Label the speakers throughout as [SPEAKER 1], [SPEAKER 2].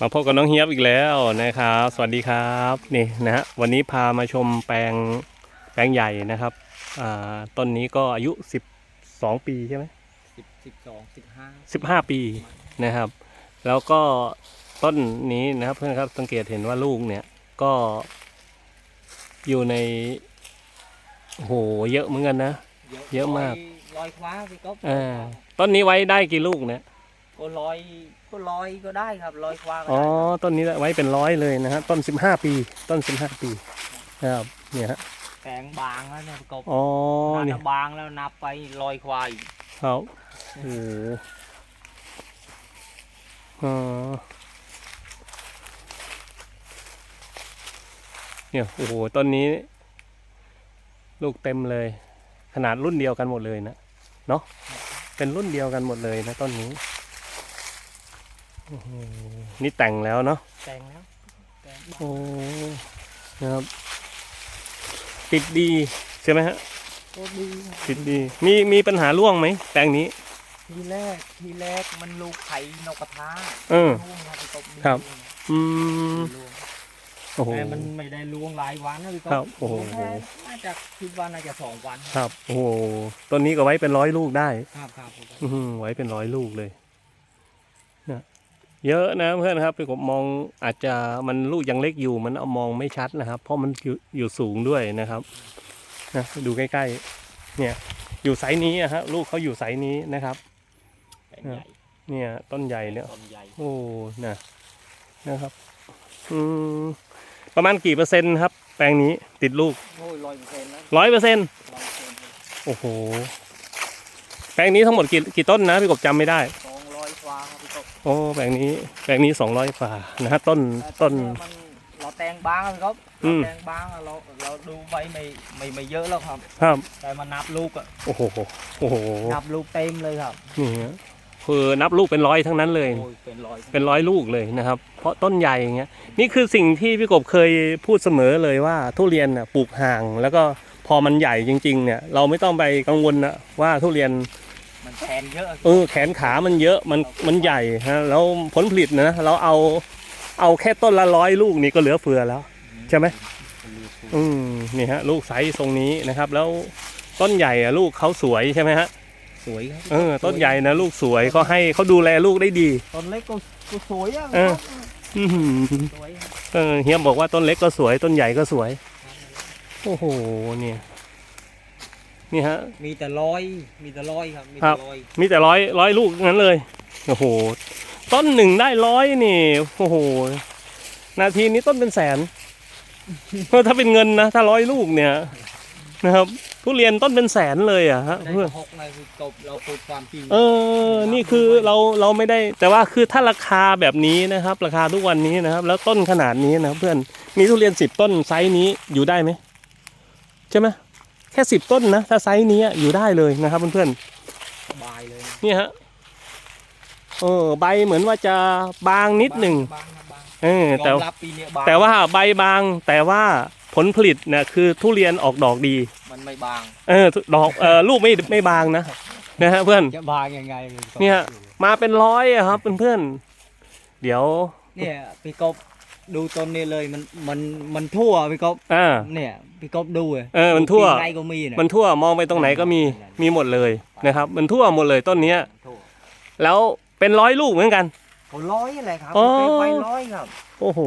[SPEAKER 1] มาพบกับน้องเฮียบอีกแล้วนะครับ สวัสดีครับนี่นะฮะวันนี้พามาชมแปลงแปลงใหญ่นะครับอ่าต้นนี้ก็อายุ 12 ปีใช่ไหม
[SPEAKER 2] สิบสิบสองสิบห้า
[SPEAKER 1] 15 ปีนะครับ แล้วก็ต้นนี้นะครับเพื่อนครับสังเกตเห็นว่าลูกเนี่ยก็อยู่ในโอ้โหเยอะเหมือนกันนะ เยอะมาก
[SPEAKER 2] ลอยคว้าพี่ก๊อฟ
[SPEAKER 1] อ่าต้นนี้ไว้ได้กี่ลูกเนี่ย
[SPEAKER 2] ก็ลอย ก็ลอยก็ได้ครับลอยคว้าก็
[SPEAKER 1] อ๋อ
[SPEAKER 2] ได้ครับ
[SPEAKER 1] ต้นนี้ไว้เป็นร้อยเลยนะฮะต้น15ปี ต้น15ปีนะครับเนี่ยฮะ
[SPEAKER 2] แสงบางแล้วเนี่ยพี่ก๊อฟ
[SPEAKER 1] อ๋อ
[SPEAKER 2] ถ้า
[SPEAKER 1] นี่
[SPEAKER 2] บางแล้วนับไปลอยควายอีก
[SPEAKER 1] ครับโอ้โหอ๋อเนี่ยโอ้โหต้นนี้ ลูกเต็มเลย ขนาดรุ่นเดียวกันหมดเลยนะเนาะเป็นรุ่นเดียวกันหมดเลยนะต้นนี้โอ้โห นี่แต่งแล้วเนาะ
[SPEAKER 2] แสงแล้วแสง
[SPEAKER 1] โอ้นะครับ ติดดีใช่ไหมฮะ
[SPEAKER 2] ก็ดีครับ
[SPEAKER 1] ติดดี มีมีปัญหาร่วงไหมแปลงนี้
[SPEAKER 2] ทีแรกทีแรกมันลูกไข่นกกระทา
[SPEAKER 1] เออ
[SPEAKER 2] ร่วงครับพี่ก๊อฟ
[SPEAKER 1] ครับ อืม
[SPEAKER 2] ร่วง
[SPEAKER 1] โอ้โห
[SPEAKER 2] แต่มันไม่ได้ล่วงหลายวันนะพี่ก๊อ
[SPEAKER 1] ครั
[SPEAKER 2] ฟ
[SPEAKER 1] บโอ้โห
[SPEAKER 2] ล่วงแค่น่าจะคิดว่าน่าจะสองวัน
[SPEAKER 1] ครับ โอ้โหต้นนี้ก็ไว้เป็นร้อยลูกได้
[SPEAKER 2] ครับครับพี่ก๊อฟ
[SPEAKER 1] อื้อหือไว้เป็นร้อยลูกเลยนะ เยอะนะเพื่อนครับผมมองอาจจะมันลูกยังเล็กอยู่มันเอามองไม่ชัดนะครับ เพราะมันอยู่อยู่สูงด้วยนะครับนะดูใกล้ๆ เนี่ยอยู่ไซส์นี้อะฮะลูกเขาอยู่ไซส์นี้นะครับ
[SPEAKER 2] แสงใหญ่
[SPEAKER 1] เนี่ยต้นใหญ่เนี่ย
[SPEAKER 2] ต้นใหญ่
[SPEAKER 1] โอ้นะนะครับอืมประมาณกี่เปอร์เซ็นต์ครับ แปลงนี้ติดลูก
[SPEAKER 2] โอ้ยร้อยเปอร์เซ็นต์นะ
[SPEAKER 1] ร้อยเปอร์เซ็นต์
[SPEAKER 2] ร้อยเปอร์เซ็นต์
[SPEAKER 1] โอ้โหแปลงนี้ทั้งหมดกี่กี่ต้นนะพี่กบจำไม่ได้ โอ้แปลงนี้แปลงนี้สองร้อยกว่านะฮะต้นต้น
[SPEAKER 2] มันเราแต่งบางครับ
[SPEAKER 1] อื
[SPEAKER 2] เรา
[SPEAKER 1] ม
[SPEAKER 2] แต่งบางอะเราเราดูไว้ไม่ไม่ไม่เยอะแล้วครับ
[SPEAKER 1] ครับ
[SPEAKER 2] แต่มานับลูกอะ
[SPEAKER 1] โอ้โหโอ้โห
[SPEAKER 2] นับลูกเต็มเลยครับ
[SPEAKER 1] นี่ฮะคือนับลูกเป็นร้อยทั้งนั้นเลย
[SPEAKER 2] โอ้ยเป็นร้อย
[SPEAKER 1] เป็นร้อยลูกเลยนะครับ เพราะต้นใหญ่อย่างเงี้ยนี่คือสิ่งที่พี่กบเคยพูดเสมอเลยว่าทุเรียนน่ะปลูกห่าง แล้วก็พอมันใหญ่จริง ๆ เนี่ย เราไม่ต้องไปกังวลนะว่าทุเรียน
[SPEAKER 2] มันแทนเยอะ
[SPEAKER 1] เออแขนขามันเยอะมันมันใหญ่ฮะแล้วผลผลิตนะเราเอาเอาแค่ต้นละร้อยลูกนี่ก็เหลือเฟือแล้ว ใช่ไหมอืมนี่ฮะ ลูกไซส์ทรงนี้นะครับ แล้วต้นใหญ่อะลูกเขาสวยใช่ไหมฮะ
[SPEAKER 2] สวยครับ
[SPEAKER 1] เออต้นใหญ่นะลูกสวยก็ให้เขาดูแลลูกได้ดี
[SPEAKER 2] ต้นเล็กก็ก็สวยอะ
[SPEAKER 1] เอออื้อหือ
[SPEAKER 2] สวยครับ
[SPEAKER 1] เออเฮียบอกว่าต้นเล็กก็สวย ต้นใหญ่ก็สวย โอ้โหเนี่ย นี่ฮะ
[SPEAKER 2] มีแต่ร้อย มีแต่ร้อยครับ มี
[SPEAKER 1] ครั
[SPEAKER 2] แต่
[SPEAKER 1] บ
[SPEAKER 2] ร้อย
[SPEAKER 1] มีแต่ร้อยร้อยลูกงั้นเลย โอ้โห ต้นหนึ่งได้ร้อยนี่ โอ้โห นาทีนี้ต้นเป็นแสน เพราะถ้าเป็นเงินนะ ถ้าร้อยลูกเนี่ยนะครับทุเรียนต้นเป็นแสนเลยอะฮะ
[SPEAKER 2] ไม่ได้
[SPEAKER 1] เพื่อ
[SPEAKER 2] หกเลยคือกบเราพูดความจริง
[SPEAKER 1] เออ นี่คือเราเราไม่ได้แต่ว่าคือถ้าราคาแบบนี้นะครับ ราคาทุกวันนี้นะครับ แล้วต้นขนาดนี้นะครับเพื่อนมีทุเรียนสิบต้นไซส์นี้อยู่ได้ไหมใช่ไหม แค่สิบต้นนะ ถ้าไซส์นี้อยู่ได้เลยนะครับเพื่อน
[SPEAKER 2] สบายเลยนะ
[SPEAKER 1] ๆเนี่ยฮะเออใบเหมือนว่าจะบางนิดหนึ่ง
[SPEAKER 2] บางนะบาง
[SPEAKER 1] เออแต่
[SPEAKER 2] ยอมรับปีเนี้ยบาง
[SPEAKER 1] แต่ว่าใบบางแต่ว่าผลผลิตเนี่ยคือทุเรียนออกดอกดี
[SPEAKER 2] มันไม่บาง
[SPEAKER 1] เออดอกเออลูกไม่ไม่บางนะนะฮะเพื่อน
[SPEAKER 2] จะบางยังไง
[SPEAKER 1] เนี่ย มาเป็นร้อยอะครับเพื่อนๆเดี๋ยว
[SPEAKER 2] เนี่ยพี่กบดูต้นนี้เลยมันมันมันทั่วพี่กบ
[SPEAKER 1] อ่า
[SPEAKER 2] เนี่ย พี่กบดูเลย
[SPEAKER 1] เออมันทั่ว
[SPEAKER 2] ไงก็มีเนี่ย
[SPEAKER 1] มันทั่วมองไปตรงไหนก็มีมีหมดเลยนะครับ มันทั่วหมดเลยต้นเนี้ย
[SPEAKER 2] ทั่ว
[SPEAKER 1] แล้วเป็นร้อยลูกเหมือนกัน
[SPEAKER 2] เขาร้อยอะไรครับ
[SPEAKER 1] อ๋อ
[SPEAKER 2] เป็นไปร้อยครับ
[SPEAKER 1] โอ้โห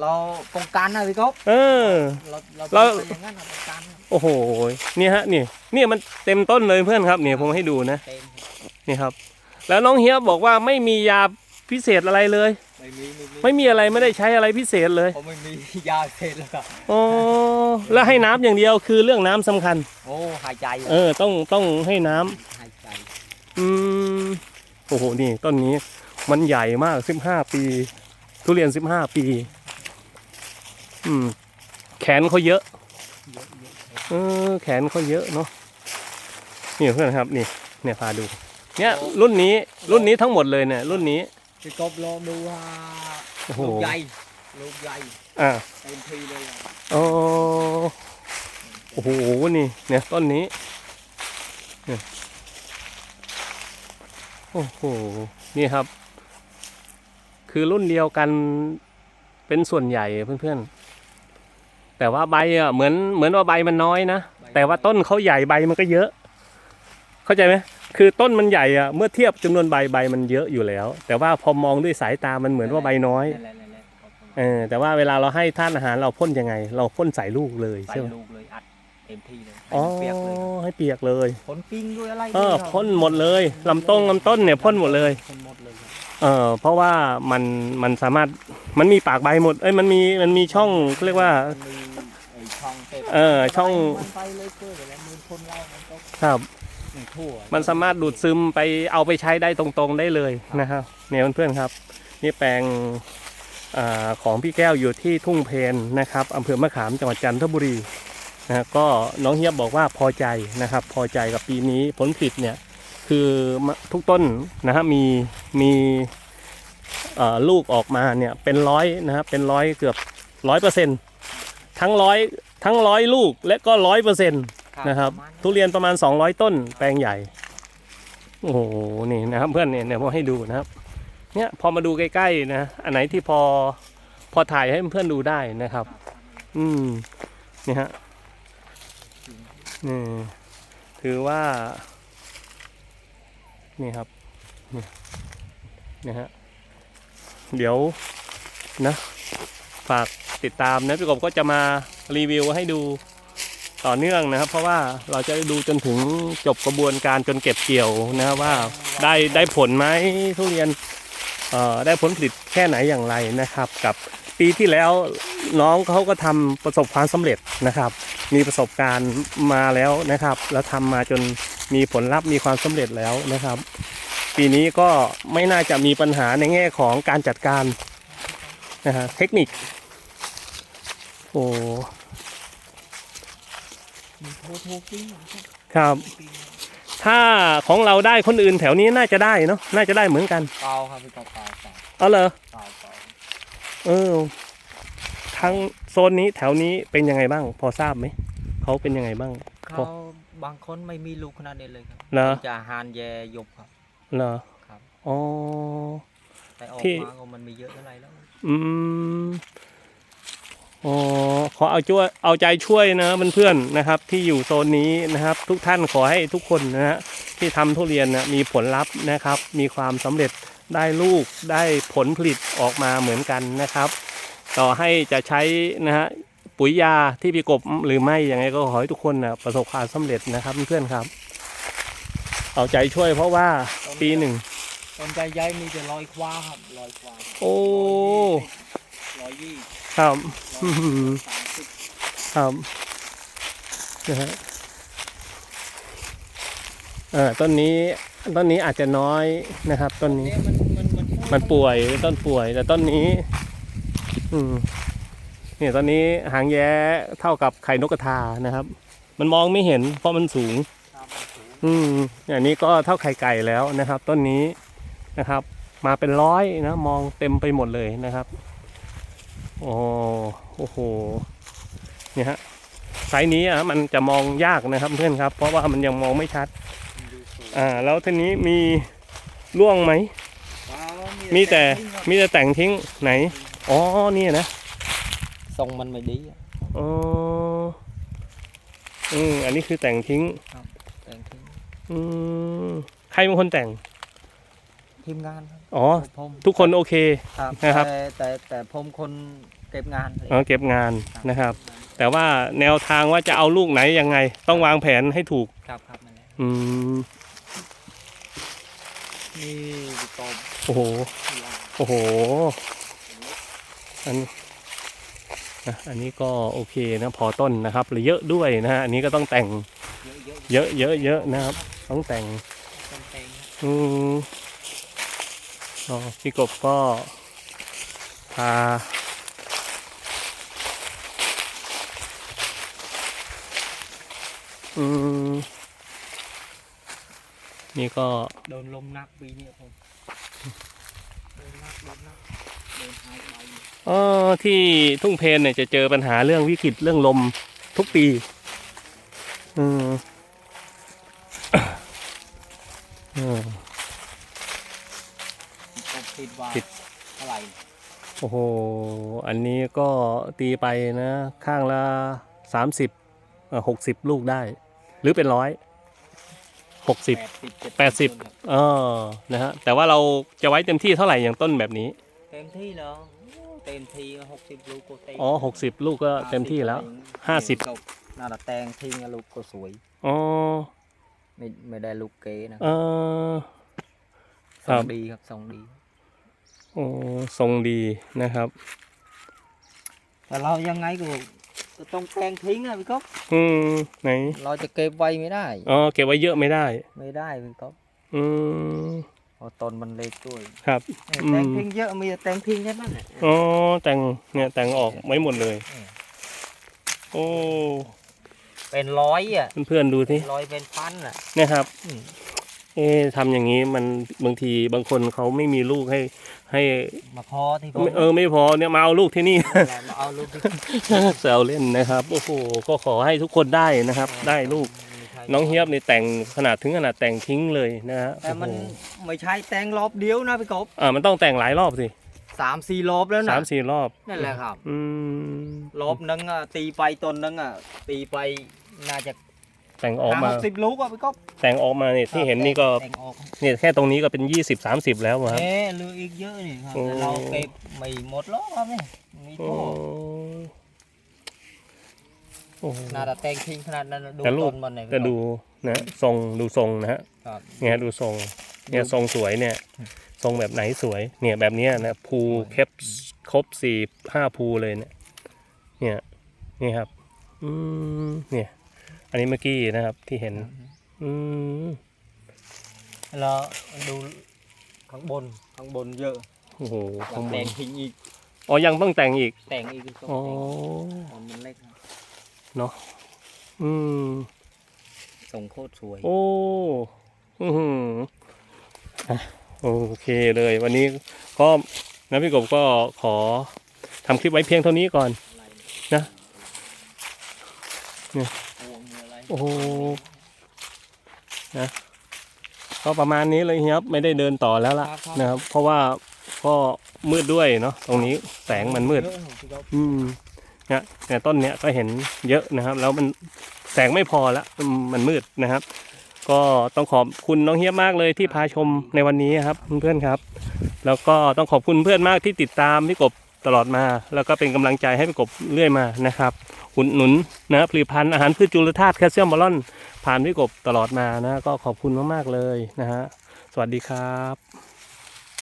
[SPEAKER 2] เราป้องกันนะพี่กบ
[SPEAKER 1] เออ
[SPEAKER 2] เราเรา
[SPEAKER 1] เรา
[SPEAKER 2] เป็นอย่างนั้นเราป้องกันครับ
[SPEAKER 1] โอ้โหเนี่ยฮะนี่เนี่ยมันเต็มต้นเลยเพื่อนครับเนี่ยผมให้ดูนะ
[SPEAKER 2] เต็ม
[SPEAKER 1] นี่ครับ แล้วน้องเฮียบอกว่าไม่มียาพิเศษอะไรเลย
[SPEAKER 2] ไม่มีไม่มี
[SPEAKER 1] ไม่มีอะไรไม่ได้ใช้อะไรพิเศษเลย
[SPEAKER 2] เขาไม่มียาเสร็จแล้วครับ
[SPEAKER 1] อ๋อแล้วให้น้ำอย่างเดียวคือเรื่องน้ำสำคัญ
[SPEAKER 2] โอ้หายใจ
[SPEAKER 1] เออต้องต้องให้น้ำ
[SPEAKER 2] หายใจ
[SPEAKER 1] อืมโอ้โหนี่ต้นนี้มันใหญ่มากสิบห้าปี ทุเรียนสิบห้าปี อืม แขนเขาเยอะ
[SPEAKER 2] เยอะเยอะ
[SPEAKER 1] เออแขนเขาเยอะเนาะนี่เพื่อนครับ นี่ เนี่ยพาดู เนี่ย รุ่นนี้รุ่นนี้ทั้งหมดเลยเนี่ย รุ่นนี้
[SPEAKER 2] พี่กบลองดูว่า
[SPEAKER 1] โอ้โห
[SPEAKER 2] ลูกใหญ่ลูกใหญ่
[SPEAKER 1] อ่า
[SPEAKER 2] เต็มทีเลยครับ
[SPEAKER 1] อ๋อโอ้โหนี่เนี่ยต้นนี้เนี่ยโอ้โหนี่ครับ คือรุ่นเดียวกันเป็นส่วนใหญ่เพื่อนๆ แต่ว่าใบอะเหมือนเหมือนว่าใบมันน้อยนะ แต่ว่าต้นเขาใหญ่ใบมันก็เยอะ เข้าใจไหม คือต้นมันใหญ่อะเมื่อเทียบจำนวนใบใบมันเยอะอยู่แล้ว แต่ว่าพอมองด้วยสายตามันเหมือนว่าใบน้อย
[SPEAKER 2] นั่นแหละนั่นแหละครับผม
[SPEAKER 1] เออแต่ว่าเวลาเราให้ท่านอาหารเราพ่นยังไง เราพ่นใส่ลูกเลย
[SPEAKER 2] ใส่
[SPEAKER 1] ใช่ไหม
[SPEAKER 2] ลูกเลยอัดเต็มที่เลย
[SPEAKER 1] อ๋อ
[SPEAKER 2] ให้มันเปียกเลย
[SPEAKER 1] ให้เปียกเลย
[SPEAKER 2] ผลปิ้งด้วยอะไร
[SPEAKER 1] เออ
[SPEAKER 2] ด้วยครับ
[SPEAKER 1] พ่นหมดเลยลำต้นลำต้นเนี่ยพ่นหมดเลย
[SPEAKER 2] พ่นหมดเลยครับ
[SPEAKER 1] เออเพราะว่ามันมันสามารถมันมีปากใบหมดเอ้ยมันมีมันมีช่องเรียกว่า
[SPEAKER 2] มันมีไอ้ช่องเต็ม
[SPEAKER 1] เออช่อง
[SPEAKER 2] มันไปเลยเกิดแล้วมือพ่นเรามันก็
[SPEAKER 1] ครับ
[SPEAKER 2] ไม่ทั่ว
[SPEAKER 1] มันสามารถดูดซึมไปเอาไปใช้ได้ตรงๆได้เลยนะครับเนี่ยเพื่อนๆครับ นี่แปลงอาของพี่แก้วอยู่ที่ทุ่งเพนนะครับอำเภอมะขามจังหวัดจันทบุรีนะก็น้องเฮียบบอกว่าพอใจนะครับ พอใจกับปีนี้ผลผลิตเนี่ยคือมะทุกต้นนะฮะมีมีเอ่อลูกออกมาเนี่ยเป็นร้อยนะครับเป็นร้อยเกือบร้อยเปอร์เซ็นต์ทั้งร้อยทั้งร้อยลูกและก็ร้อยเปอร์เซ็นต์ นะครับ
[SPEAKER 2] ปมาณ
[SPEAKER 1] ทุเรียนประมาณ 200 ต้นแปลงใหญ่ โอ้โหนี่นะครับเพื่อนเนี่ยเดี๋ยวผมให้ดูนะครับ เนี่ยพอมาดูใกล้ๆนะอันไหนที่พอพอถ่ายให้เพื่อนดูได้นะครับ อืมนี่ฮะนี่ถือว่านี่ครับนี่นี่ฮะเดี๋ยวนะ ฝากติดตามนะพี่กบก็จะมารีวิวให้ดู ต่อเนื่องนะครับ เพราะว่าเราจะดูจนถึงจบกระบวนการจนเก็บเกี่ยวนะครับว่าได้ได้ผลไหมทุเรียนได้ผลผลิตแค่ไหนอย่างไรนะครับ กับปีที่แล้วน้องเขาก็ทำประสบความสำเร็จนะครับ มีประสบการณ์มาแล้วนะครับ แล้วทำมาจนมีผลลัพธ์มีความสำเร็จแล้วนะครับ ปีนี้ก็ไม่น่าจะมีปัญหาในแง่ของการจัดการนะฮะเทคนิคโอ้
[SPEAKER 2] โทรโทรปิ้งครับ
[SPEAKER 1] ครับ
[SPEAKER 2] ปิ้ง
[SPEAKER 1] ถ้าของเราได้คนอื่นแถวนี้น่าจะได้เนาะน่าจะได้เหมือนกัน
[SPEAKER 2] เปล่าครับพี่เปล่าเปล่าเปล่า
[SPEAKER 1] เอาเลย
[SPEAKER 2] เปล่าเปล่า
[SPEAKER 1] เออทางโซนนี้แถวนี้เป็นยังไงบ้าง พอทราบไหมเขาเป็นยังไงบ้าง
[SPEAKER 2] เขาบางคนไม่มีลูกขนาดนี้เลยครับ
[SPEAKER 1] เหรอ
[SPEAKER 2] จะหานแยยบครับ
[SPEAKER 1] เหรอ
[SPEAKER 2] ครับ
[SPEAKER 1] อ๋อ
[SPEAKER 2] แต่ออก
[SPEAKER 1] ที่
[SPEAKER 2] มาก็มันไม่เยอะเท่าไหร่แล้ว
[SPEAKER 1] อืม อ๋อขอเอาช่วยเอาใจช่วยนะเพื่อนๆนะครับ ที่อยู่โซนนี้นะครับ ทุกท่านขอให้ทุกคนนะฮะที่ทำทุเรียนนะมีผลลัพธ์นะครับ มีความสำเร็จได้ลูกได้ผลผลิตออกมาเหมือนกันนะครับ ต่อให้จะใช้นะฮะปุ๋ยยาที่พี่กบหรือไม่ยังไงก็ขอให้ทุกคนนะประสบความสำเร็จนะครับเพื่อนๆครับ เอาใจช่วยเพราะว่าปีหนึ่ง
[SPEAKER 2] ต้นใจใหญ่มีแต่ลอยคว้าครับลอยคว้า
[SPEAKER 1] โอ้
[SPEAKER 2] ร้อยยี่
[SPEAKER 1] ครับ
[SPEAKER 2] ร้
[SPEAKER 1] อื้
[SPEAKER 2] อ
[SPEAKER 1] อยหือ
[SPEAKER 2] สามสิบ
[SPEAKER 1] ครับนะฮะเออต้นนี้ต้นนี้อาจจะน้อยนะครับ ต้นนี้
[SPEAKER 2] เนี่ยมันมันมัน
[SPEAKER 1] มันป่วยเป็นต้นป่วย แต่ต้นนี้ อืมเนี่ยต้นนี้หางแย้เท่ากับไข่นกกระทานะครับ มันมองไม่เห็น เพราะมันสูง
[SPEAKER 2] ตามสูง
[SPEAKER 1] อืมอย่างนี้ก็เท่าไข่ไก่แล้วนะครับ ต้นนี้นะครับ มาเป็นร้อยนะ มองเต็มไปหมดเลยนะครับ โอ้โอ้โหเนี่ยฮะไซส์นี้อะมันจะมองยากนะครับเพื่อนครับ เพราะว่ามันยังมองไม่ชัด
[SPEAKER 2] มันดูสูง
[SPEAKER 1] อ่า แล้วทีนี้มีร่วงไหม
[SPEAKER 2] ว้าว
[SPEAKER 1] มีแต่
[SPEAKER 2] ทิ้งครับ
[SPEAKER 1] มีแต่แต่งทิ้งไหน อ๋อเนี่ยนะ
[SPEAKER 2] ทรงมันไม่ดีอะ
[SPEAKER 1] อ๋ออืมอันนี้คือแต่งทิ้ง
[SPEAKER 2] แต่งทิ้ง
[SPEAKER 1] อืมใครเป็นคนแต่ง
[SPEAKER 2] ทีมงานครับ
[SPEAKER 1] อ๋อ
[SPEAKER 2] ผม
[SPEAKER 1] ทุกคนโอเค
[SPEAKER 2] ครับ
[SPEAKER 1] นะครับ
[SPEAKER 2] แต่แต่แต่ผมคนเก็บงานเลย
[SPEAKER 1] เออเก็บงานนะครับ แต่ว่าแนวทางว่าจะเอาลูกไหนยังไง ต้องวางแผนให้ถูก
[SPEAKER 2] ครับครับนั่นแหละ
[SPEAKER 1] อืม
[SPEAKER 2] นี่ตบ
[SPEAKER 1] โอ้โห
[SPEAKER 2] ที่อ่าง
[SPEAKER 1] โอ้โห อันนะอันนี้ก็โอเคนะพอต้นนะครับหรือเยอะด้วยนะฮะอันนี้ก็ต้องแต่ง
[SPEAKER 2] เยอะเยอะ
[SPEAKER 1] เยอะเยอะเยอะนะครับ ต้องแต่ง
[SPEAKER 2] ต้องแต่งครับ
[SPEAKER 1] อืม อ๋อพี่กบก็พาอืมนี่ก็
[SPEAKER 2] โดนลมนักปีนี้ผมโดนนักโดนนักโดนหายไป
[SPEAKER 1] เออที่ทุ่งเพนเนี่ยจะเจอปัญหาเรื่องวิกฤตเรื่องลมทุกปี อืม อืม
[SPEAKER 2] ผมคิดว่า
[SPEAKER 1] ผิด
[SPEAKER 2] เท่าไหร่
[SPEAKER 1] โอ้โห อันนี้ก็ตีไปนะ ข้างละสามสิบหกสิบลูกได้ หรือเป็นร้อยหกสิบ
[SPEAKER 2] แปดสิบ
[SPEAKER 1] แปดสิบเออนะฮะ แต่ว่าเราจะไว้เต็มที่เท่าไหร่อย่างต้นแบบนี้
[SPEAKER 2] เต็มที่แล้วเต็มที่หกสิบลูกก็เต็ม
[SPEAKER 1] อ๋อหกสิบลูกก็เต็มที่แล้วห้าสิบ
[SPEAKER 2] น่าจะแตงทิ้งอะลูกก็สวย
[SPEAKER 1] อ๋อ
[SPEAKER 2] ไม่ไม่ได้ลูกเก๋นะ
[SPEAKER 1] เออค
[SPEAKER 2] ท
[SPEAKER 1] รั
[SPEAKER 2] ร
[SPEAKER 1] บ
[SPEAKER 2] งดีครับทรงดี
[SPEAKER 1] โอ้ทรงดีนะครับ
[SPEAKER 2] แต่เรายังไงก็ก็ต้องแตงทิ้งอะพี่ก๊อฟ
[SPEAKER 1] อืมไหน
[SPEAKER 2] เราจะเก็บไว้ไม่ได้
[SPEAKER 1] อ๋อ เก็บไว้เยอะไม่ได้
[SPEAKER 2] ไม่ได้พี่ก๊อฟ
[SPEAKER 1] อืม
[SPEAKER 2] เพราะต้นมันเล็กด้วย
[SPEAKER 1] ครับ
[SPEAKER 2] เนี่ย
[SPEAKER 1] อืม
[SPEAKER 2] แตงทิ้งเยอะมีแต่แตงทิ้งแค่นั้นแหละ
[SPEAKER 1] อ๋อแต่งเนี่ยแต่งออกไว้หมดเลย โอ้
[SPEAKER 2] เป็นร้อยอะ
[SPEAKER 1] เพื่อนๆดูสิ
[SPEAKER 2] ร้อยเป็นพันอะ
[SPEAKER 1] เนี่ยครับ
[SPEAKER 2] อืม
[SPEAKER 1] เอ๊ะทำอย่างนี้มันบางทีบางคนเขาไม่มีลูกให้ให้
[SPEAKER 2] มาพอที่ผม
[SPEAKER 1] เออไม่พอเนี่ยมาเอาลูกที่นี่
[SPEAKER 2] แหละมาเอาลูกที่
[SPEAKER 1] แซวเล่นนะครับโอ้โหก็ขอให้ทุกคนได้นะครับ ได้ลูก
[SPEAKER 2] มีใคร
[SPEAKER 1] น้องเฮียบในแต่งขนาดถึงขนาดแต่งทิ้งเลยนะฮะ
[SPEAKER 2] แต่มัน
[SPEAKER 1] โอ้โห
[SPEAKER 2] ไม่ใช่แตงรอบเดียวนะพี่กบ
[SPEAKER 1] อ่ามันต้องแต่งหลายรอบสิ
[SPEAKER 2] สามสี่รอบแล้วนะ
[SPEAKER 1] สามสี่รอบ
[SPEAKER 2] นั่นแหละครับ
[SPEAKER 1] อืม
[SPEAKER 2] รอบนึงอะตีไปต้นนึงอะตีไปน่าจะ
[SPEAKER 1] แต่งออกมา
[SPEAKER 2] ห้าหกสิบลูกอะพี่กบ
[SPEAKER 1] แต่งออกมาเนี่ยที่เห็นนี่ก็
[SPEAKER 2] แต่งออก
[SPEAKER 1] เนี่ยแค่ตรงนี้ก็เป็นยี่สิบสามสิบแล้วครับ
[SPEAKER 2] เอ๊ะเหลืออีกเยอะนี่ครับ
[SPEAKER 1] โอ้
[SPEAKER 2] แต่เราเก็บไม่หมดหรอกครับนี่มี
[SPEAKER 1] โอ้
[SPEAKER 2] โทษ
[SPEAKER 1] โอ้โห
[SPEAKER 2] น่าจะแต่งทิ้งขนาดนั้นดู
[SPEAKER 1] แต่ลูก
[SPEAKER 2] ต้นมันเนี่ย
[SPEAKER 1] ก็ดูนะทรงดูทรงนะฮะ
[SPEAKER 2] ครับ
[SPEAKER 1] เนี่ยดูทรงเนี่ยทรงสวยเนี่ยทรงแบบไหนสวยเนี่ยแบบเนี้ยนะภูแคปครบสี่ห้าภูเลยเนี่ยเนี่ยนี่ครับอืมเนี่ย อันนี้เมื่อกี้นะครับที่เห็น อืม
[SPEAKER 2] แล้วดูข้างบนข้างบนเยอะ
[SPEAKER 1] โอ้โห
[SPEAKER 2] อยา
[SPEAKER 1] ข้ากงบ
[SPEAKER 2] แต่
[SPEAKER 1] น
[SPEAKER 2] งทิ้งอีก
[SPEAKER 1] อ๋อยังต้องแต่งอีก
[SPEAKER 2] แต่งอีกต้อง
[SPEAKER 1] อ๋อ
[SPEAKER 2] แต่งมันเล็กนะ
[SPEAKER 1] อืม
[SPEAKER 2] ทรงโคตรสวย
[SPEAKER 1] โอ้ อือหืออะโอเคเลย วันนี้ก็นะพี่กบก็ขอทำคลิปไว้เพียงเท่านี้ก่อน
[SPEAKER 2] อะไร
[SPEAKER 1] นะเนี่ย
[SPEAKER 2] พวงมีอะไร
[SPEAKER 1] โอ้โหนะก็ประมาณนี้เลยครับ ไม่ได้เดินต่อแล้วล่ะนะครับ เพราะว่าก็มืดด้วยเนาะตรงนี้แสงมันมืด
[SPEAKER 2] เยอะพี่ก๊อฟ
[SPEAKER 1] อืมเนี่ยเนี่ยต้นเนี้ยก็เห็นเยอะนะครับ แล้วมันแสงไม่พอแล้วอืมมันมืดนะครับ ก็ต้องขอบคุณน้องเฮียบมากเลยที่พาชมในวันนี้ครับ เพื่อนๆครับ แล้วก็ต้องขอบคุณเพื่อนมากที่ติดตามพี่กบ ตลอดมา แล้วก็เป็นกำลังใจให้พี่กบเรื่อยมานะครับอุดหนุนนะผลิตภัณฑ์อาหารพืชจุลธาตุแคลเซียมบอลลอนผ่านพี่กบตลอดมานะก็ขอบคุณมากๆเลยนะฮะสวัสดีครับ